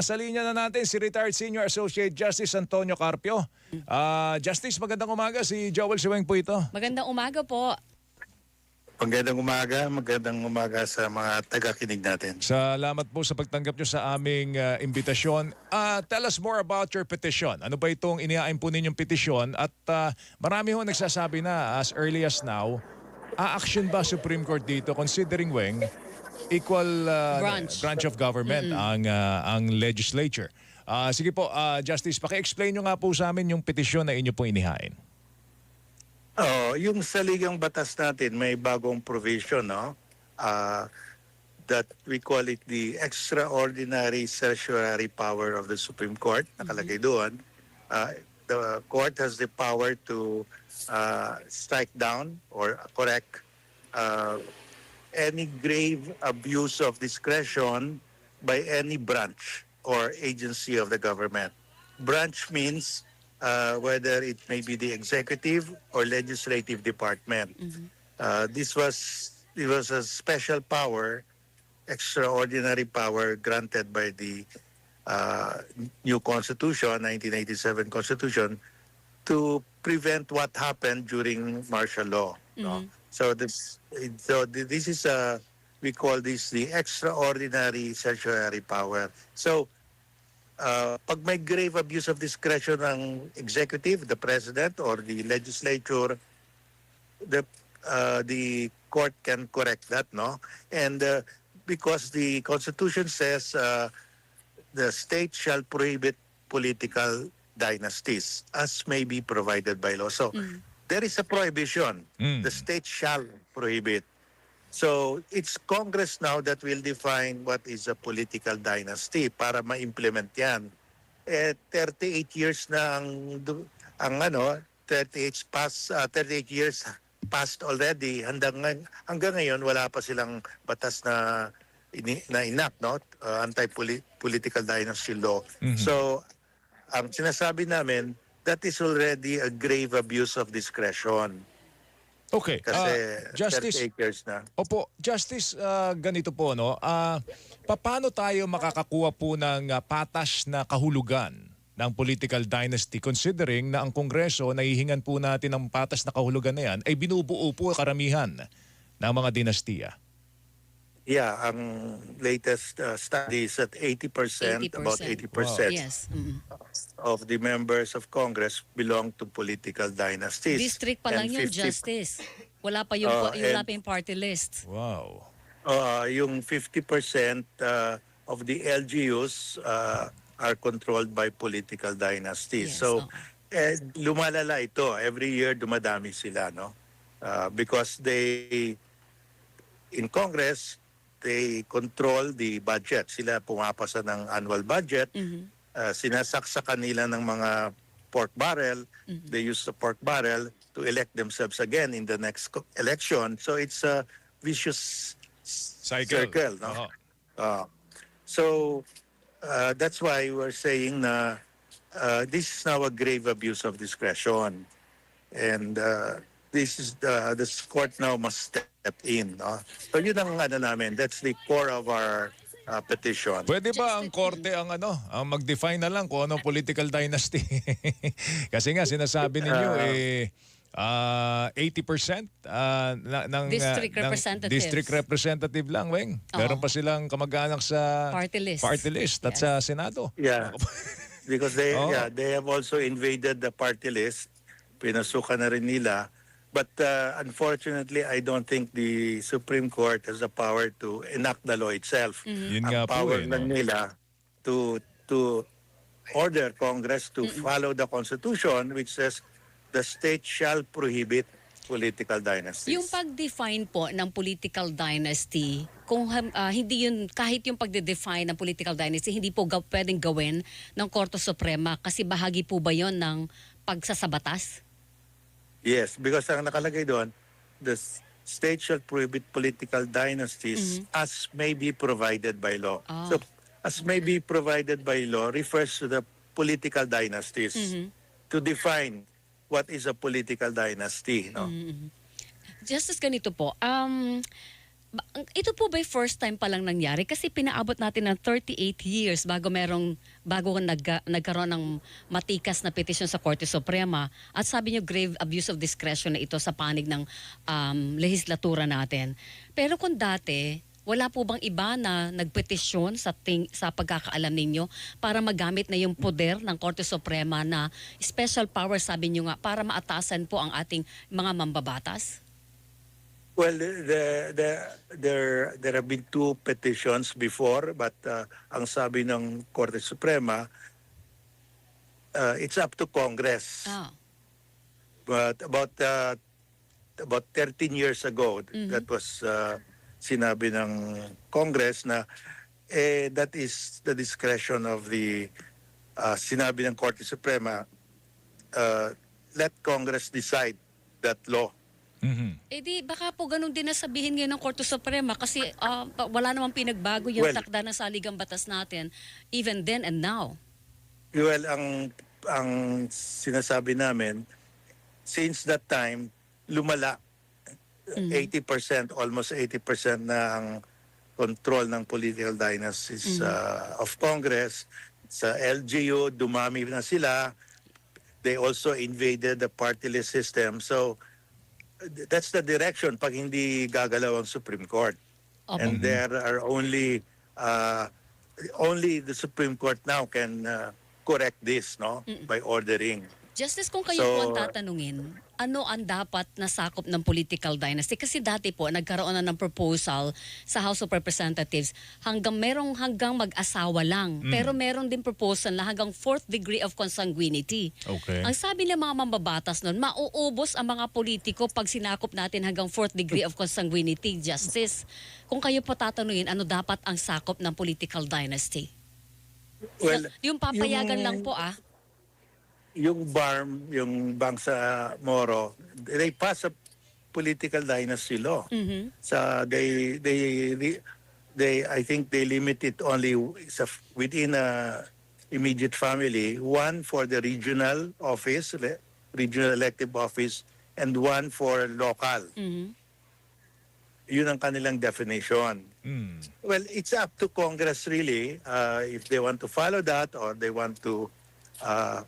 Sa linya na natin si retired Senior Associate Justice Antonio Carpio. Ah, Justice, magandang umaga. Si Joel Siweng po ito. Magandang umaga po. Magandang umaga, magandang umaga sa mga tagakinig natin. Salamat po sa pagtanggap nyo sa aming ah, imbitasyon. Ah, tell us more about your petition. Ano ba itong iniaim po ninyong petisyon? At ah, marami ho nagsasabi na as early as now, a-action ba Supreme Court dito considering Weng equal ah, Branch. branch of government ang ah, ang legislature. Ah, sige po, ah, Justice, paki-explain nyo nga po sa amin yung petisyon na inyo po inihain. Oh, yung saligang batas natin may bagong provision, no? Ah, that we call it the extraordinary certiorari power of the Supreme Court. Nakalagay doon. Ah, the court has the power to ah, strike down or correct ah, any grave abuse of discretion by any branch or agency of the government. Branch means uh, whether it may be the executive or legislative department. Uh, this was it was a special power, extraordinary power granted by the uh, new Constitution, 1987 Constitution, to prevent what happened during martial law. No? So this so th- this is a we call this the extraordinary certiorari power. So uh, pag may grave abuse of discretion ng executive, the president or the legislature, the uh, the court can correct that, no? And uh, because the constitution says uh, the state shall prohibit political dynasties as may be provided by law. So there is a prohibition. Mm. The state shall prohibit. So it's Congress now that will define what is a political dynasty para ma-implement yan. Eh, 38 years na ang, ang ano, 38 past, uh, 38 years passed already. Hanggang, hanggang ngayon, wala pa silang batas na ini, na inak, no? Uh, anti-political dynasty law. So, ang sinasabi namin, that is already a grave abuse of discretion. Okay. Kasi ah, Justice, 38 years na. Opo, Justice, ah, ganito po, no? Ah, paano tayo makakakuha po ng ah, patas na kahulugan ng political dynasty considering na ang Kongreso, nahihingan po natin ng patas na kahulugan na yan, ay binubuo po karamihan ng mga dinastiya. Yeah, ang latest uh, study is that 80%, about 80% Yes. mm. of the members of Congress belong to political dynasties. District pa lang And yun, 50 Justice. Wala pa yung, Oh, yung wala and- pa yung party list. Wow. Uh, yung 50% uh, of the LGUs uh, are controlled by political dynasties. Yes, so, okay. eh, lumalala ito. Every year dumadami sila, no? Uh, because they, in Congress, they control the budget. Sila pumapasa ng annual budget. Mhm. Uh, sinasaksakan nila ng mga pork barrel. They use the pork barrel to elect themselves again in the next co- election. So it's a vicious Cycle. circle. no? Oo. Uh, so uh, that's why we're saying na uh, this is now a grave abuse of discretion. And uh, this is the, the court now must step in. No? So yun ang ano namin. That's the core of our uh, petition. Pwede ba ang korte ang ano, ang mag-define na lang kung ano political dynasty? Kasi nga sinasabi ninyo Ah. eh ah, 80% ah, na, ng ah, District ng representative. district representative lang, Weng. Meron pa silang kamag-anak sa Party list. party list at Yes. sa Senado. Yeah. Because they Oh. yeah, they have also invaded the party list. Pinasukan na rin nila. But uh, unfortunately, I don't think the Supreme Court has the power to enact the law itself. Yun Ang nga po power eh, lang no? nila to to order Congress to follow the Constitution which says the state shall prohibit political dynasties. Yung pag-define po ng political dynasty, kung ah, hindi yun, kahit yung pagde-define ng political dynasty, hindi po ga- pwedeng gawin ng Korte Suprema kasi bahagi po ba yon ng pagsasabatas? Yes, because ang nakalagay doon, the state shall prohibit political dynasties as may be provided by law. Ah. So, as may be provided by law refers to the political dynasties to define what is a political dynasty. No? Justice ganito po, um, Ito po ba first time pa lang nangyari? Kasi pinaabot natin ng 38 years bago merong bago nag, nagkaroon ng matikas na petisyon sa Korte Suprema. At sabi niyo grave abuse of discretion na ito sa panig ng um, legislatura natin. Pero kung dati, wala po bang iba na nagpetisyon sa ting, sa pagkakaalam ninyo para magamit na yung poder ng Korte Suprema na special power sabi niyo nga para maatasan po ang ating mga mambabatas? Well, the, the, there, there have been two petitions before, but uh, ang sabi ng Korte Suprema, uh, it's up to Congress. Ah. But about uh, about 13 years ago, Mhm. that was uh, sinabi ng Congress na eh, that is the discretion of the uh, sinabi ng Korte Suprema, uh, let Congress decide that law. Mhm. Eh di, baka po ganun din na sabihin ngayon ng Korte Suprema kasi pa- wala namang pinagbago yung Well- takda ng saligang batas natin even then and now. Well, ang ang sinasabi namin, since that time, lumala. 80%, almost 80% na ang control ng political dynasties uh, of Congress. Sa LGU, dumami na sila. They also invaded the party list system. So, that's the direction pag hindi gagalaw ang Supreme Court. Opo. And there are only uh, only the Supreme Court now can uh, correct this, no, by ordering. Justice, kung kayo So- po ang tatanungin, ano ang dapat nasakop ng political dynasty? Kasi dati po, nagkaroon na ng proposal sa House of Representatives hanggang merong hanggang mag-asawa lang. Pero meron din proposal na hanggang fourth degree of consanguinity. Okay. Ang sabi ng mga mambabatas nun, mauubos ang mga politiko pag sinakop natin hanggang fourth degree of consanguinity justice. Kung kayo po tatanungin, ano dapat ang sakop ng political dynasty? Well, yung papayagan yung- lang po ah. Yung BARM, yung Bangsa Moro, they pass a political dynasty law. Mhm. So they they they I think they limit it only sa within a immediate family, one for the regional office, le- regional elective office, and one for local. Mhm. Yun ang kanilang definition. Mm. Well, it's up to Congress really uh, if they want to follow that or they want to uh,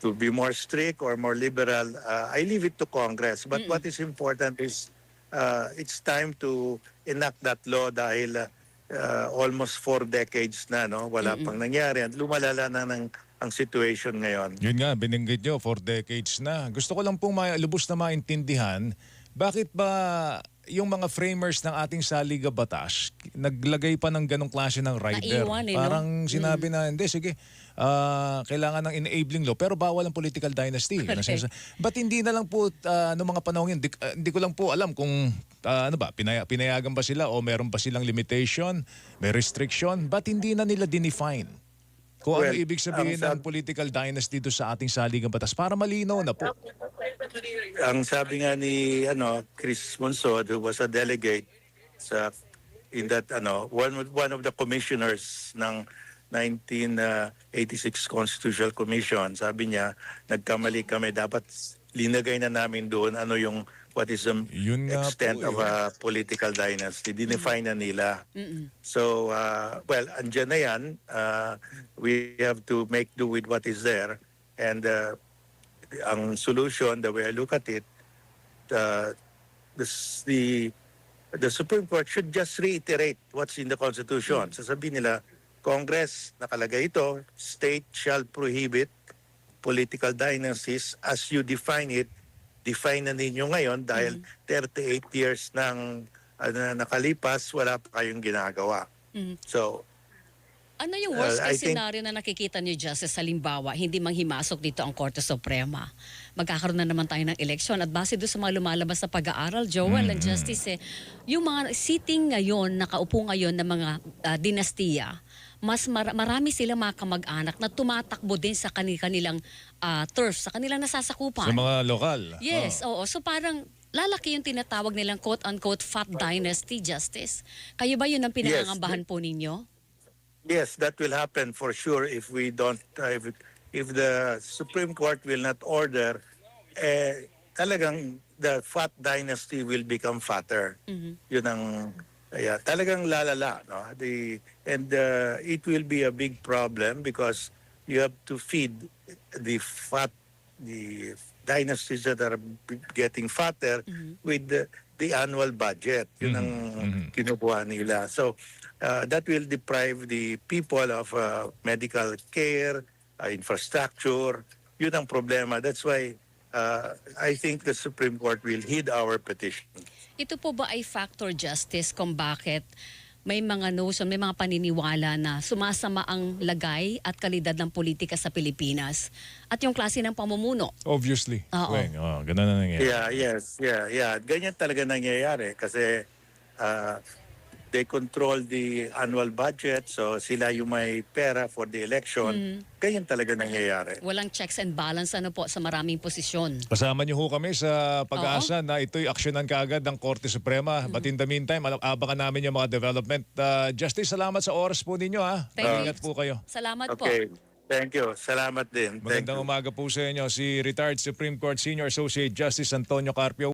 to be more strict or more liberal. Uh, I leave it to Congress. But what is important is uh, it's time to enact that law dahil uh, almost four decades na no wala pang nangyari at lumalala na ng ang situation ngayon. Yun nga, binanggit nyo, for decades na. Gusto ko lang pong lubos na maintindihan, bakit ba yung mga framers ng ating saliga batas, naglagay pa ng ganong klase ng rider? Naiwan eh, no? Parang sinabi na, hindi, sige, ah, kailangan ng enabling law, pero bawal ang political dynasty. Yun ang Correct. sinasa- Ba't hindi na lang po, uh, noong mga panahon yun, di, ah, hindi ko lang po alam kung, ah, ano ba, pinaya, pinayagan ba sila o meron ba silang limitation, may restriction, ba't hindi na nila dinefine? Kung ano Well, ibig sabihin ang ng sab- political dynasty dito sa ating saligang batas para malinaw na po. Ang sabi nga ni ano Chris Monsod who was a delegate sa in that ano one of- one of the commissioners ng 1986 Constitutional Commission sabi niya nagkamali kami dapat linagay na namin doon ano yung what is the Yun extent po of eh. a political dynasty dinefine na nila Mm-mm. So, uh, well, andyan na yan. Uh, we have to make do with what is there. And uh, ang solution, the way I look at it, uh, this, the, the Supreme Court should just reiterate what's in the Constitution. Sasabihin nila, Congress, nakalagay ito, state shall prohibit political dynasties as you define it. Define na ninyo ngayon dahil 38 years nang uh, na nakalipas, wala pa kayong ginagawa. Mhm. So, Ano yung worst Well, case think- scenario na nakikita niyo, Justice, halimbawa, hindi manghimasok dito ang Korte Suprema? Magkakaroon na naman tayo ng eleksyon at base doon sa mga lumalabas sa pag-aaral, Joel, and Justice, eh, yung mga sitting ngayon, nakaupo ngayon ng mga ah, dinastiya, mas mar- marami silang mga kamag-anak na tumatakbo din sa kanil- kanilang ah, turf, sa kanilang nasasakupan. Sa mga lokal. Yes, oo. So parang lalaki yung tinatawag nilang quote-unquote fat dynasty justice. Kayo ba yun ang pinangangambahan po ninyo? Yes, that will happen for sure if we don't, uh, if, if the Supreme Court will not order, eh, talagang the fat dynasty will become fatter. Mhm. Yun ang Yeah, talagang lalala, no? The and uh, it will be a big problem because you have to feed the fat the dynasties that are getting fatter with the, the annual budget. Yun ang kinukuha nila. So uh, that will deprive the people of uh, medical care, uh, infrastructure. Yun ang problema. That's why uh, I think the Supreme Court will heed our petition. Ito po ba ay factor justice kung bakit may mga notion, may mga paniniwala na sumasama ang lagay at kalidad ng politika sa Pilipinas at yung klase ng pamumuno? Obviously. Oo. Weng, oh, ganun na nangyayari. Yeah, yes, yeah, yeah. Ganyan talaga nangyayari kasi uh, they control the annual budget so sila yung may pera for the election. Ganyan talaga nangyayari. Walang checks and balance ano po sa maraming posisyon. Kasama niyo ho kami sa pag-asa na ito'y aksyonan kaagad ng Korte Suprema. But in the meantime, abangan namin yung mga development. Uh, Justice, salamat sa oras po ninyo ha. Thank you. Ingat po kayo. Salamat po. Okay. Thank you. Salamat din. Thank Magandang you. umaga po sa inyo. Si retired Supreme Court Senior Associate Justice Antonio Carpio.